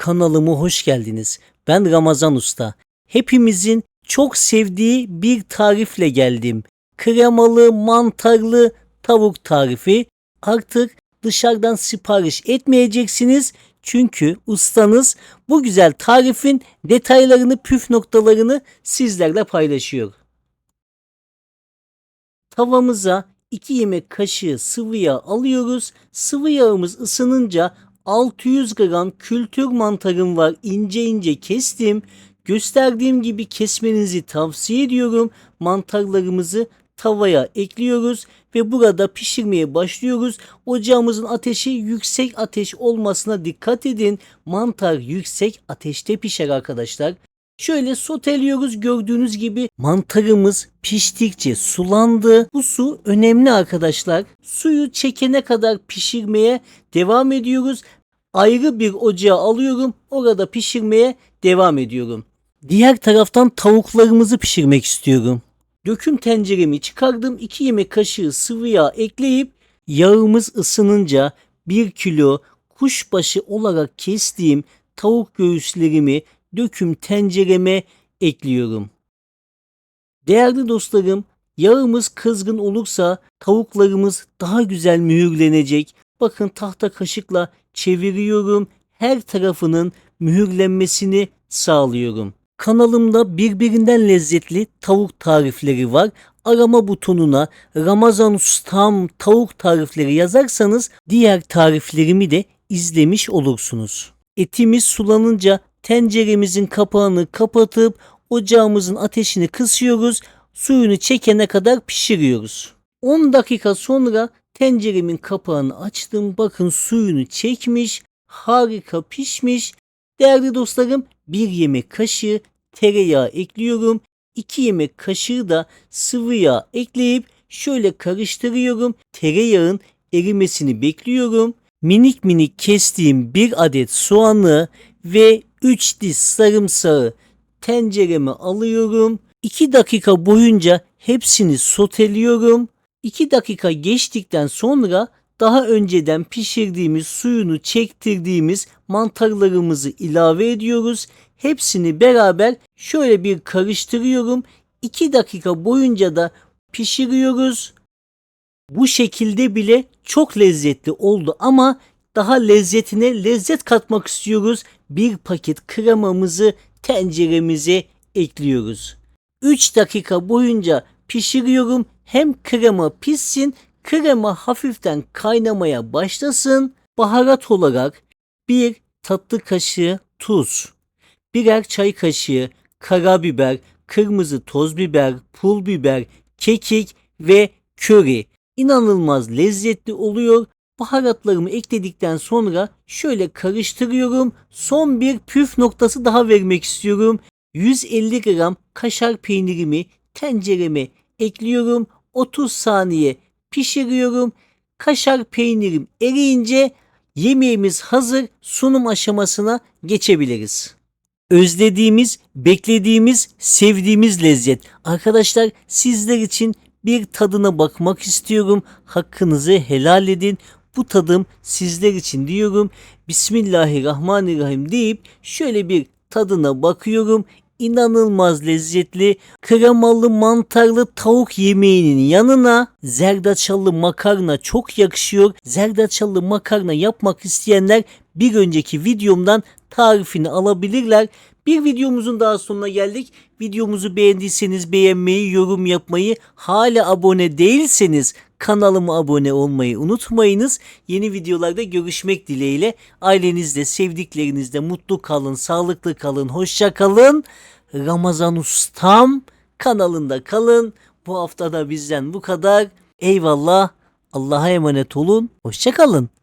Kanalıma hoş geldiniz. Ben Ramazan Usta. Hepimizin çok sevdiği bir tarifle geldim. Kremalı, mantarlı tavuk tarifi. Artık dışarıdan sipariş etmeyeceksiniz. Çünkü ustanız bu güzel tarifin detaylarını, püf noktalarını sizlerle paylaşıyor. Tavamıza 2 yemek kaşığı sıvı yağ alıyoruz. Sıvı yağımız ısınınca 600 gram kültür mantarım var. ince ince kestim. Gösterdiğim gibi kesmenizi tavsiye ediyorum. Mantarlarımızı tavaya ekliyoruz ve burada pişirmeye başlıyoruz. Ocağımızın ateşi yüksek ateş olmasına dikkat edin. Mantar yüksek ateşte pişer arkadaşlar. Şöyle soteliyoruz gördüğünüz gibi mantarımız piştikçe sulandı. Bu su önemli arkadaşlar. Suyu çekene kadar pişirmeye devam ediyoruz. Ayrı bir ocağa alıyorum. Orada pişirmeye devam ediyorum. Diğer taraftan tavuklarımızı pişirmek istiyorum. Döküm tenceremi çıkardım. 2 yemek kaşığı sıvı yağ ekleyip yağımız ısınınca 1 kilo kuşbaşı olarak kestiğim tavuk göğüslerimi döküm tencereme ekliyorum. Değerli dostlarım, yağımız kızgın olursa tavuklarımız daha güzel mühürlenecek. Bakın tahta kaşıkla çeviriyorum. Her tarafının mühürlenmesini sağlıyorum. Kanalımda birbirinden lezzetli tavuk tarifleri var. Arama butonuna Ramazan Ustam tavuk tarifleri yazarsanız diğer tariflerimi de izlemiş olursunuz. Etimiz sulanınca tenceremizin kapağını kapatıp ocağımızın ateşini kısıyoruz. Suyunu çekene kadar pişiriyoruz. 10 dakika sonra tenceremin kapağını açtım. Bakın suyunu çekmiş. Harika pişmiş. Değerli dostlarım bir yemek kaşığı tereyağı ekliyorum. 2 yemek kaşığı da sıvı yağ ekleyip şöyle karıştırıyorum. Tereyağın erimesini bekliyorum. Minik minik kestiğim bir adet soğanı ve 3 diş sarımsağı tencereme alıyorum. 2 dakika boyunca hepsini soteliyorum. 2 dakika geçtikten sonra daha önceden pişirdiğimiz suyunu çektirdiğimiz mantarlarımızı ilave ediyoruz. Hepsini beraber şöyle bir karıştırıyorum. 2 dakika boyunca da pişiriyoruz. Bu şekilde bile çok lezzetli oldu ama daha lezzetine lezzet katmak istiyoruz. Bir paket kremamızı tenceremize ekliyoruz. 3 dakika boyunca pişiriyorum. Hem krema pişsin, krema hafiften kaynamaya başlasın. Baharat olarak bir tatlı kaşığı tuz, birer çay kaşığı karabiber, kırmızı toz biber, pul biber, kekik ve köri. İnanılmaz lezzetli oluyor. Baharatlarımı ekledikten sonra şöyle karıştırıyorum. Son bir püf noktası daha vermek istiyorum. 150 gram kaşar peynirimi tencereme ekliyorum. 30 saniye pişiriyorum. Kaşar peynirim eriyince yemeğimiz hazır sunum aşamasına geçebiliriz. Özlediğimiz, beklediğimiz, sevdiğimiz lezzet. Arkadaşlar sizler için bir tadına bakmak istiyorum. Hakkınızı helal edin. Bu tadım sizler için diyorum. Bismillahirrahmanirrahim deyip şöyle bir tadına bakıyorum. İnanılmaz lezzetli kremalı mantarlı tavuk yemeğinin yanına zerdeçallı makarna çok yakışıyor. Zerdeçallı makarna yapmak isteyenler bir önceki videomdan tarifini alabilirler. Bir videomuzun daha sonuna geldik. Videomuzu beğendiyseniz beğenmeyi, yorum yapmayı, hala abone değilseniz kanalıma abone olmayı unutmayınız. Yeni videolarda görüşmek dileğiyle. Ailenizle, sevdiklerinizle mutlu kalın, sağlıklı kalın, hoşça kalın. Ramazan Ustam kanalında kalın. Bu hafta da bizden bu kadar. Eyvallah. Allah'a emanet olun. Hoşça kalın.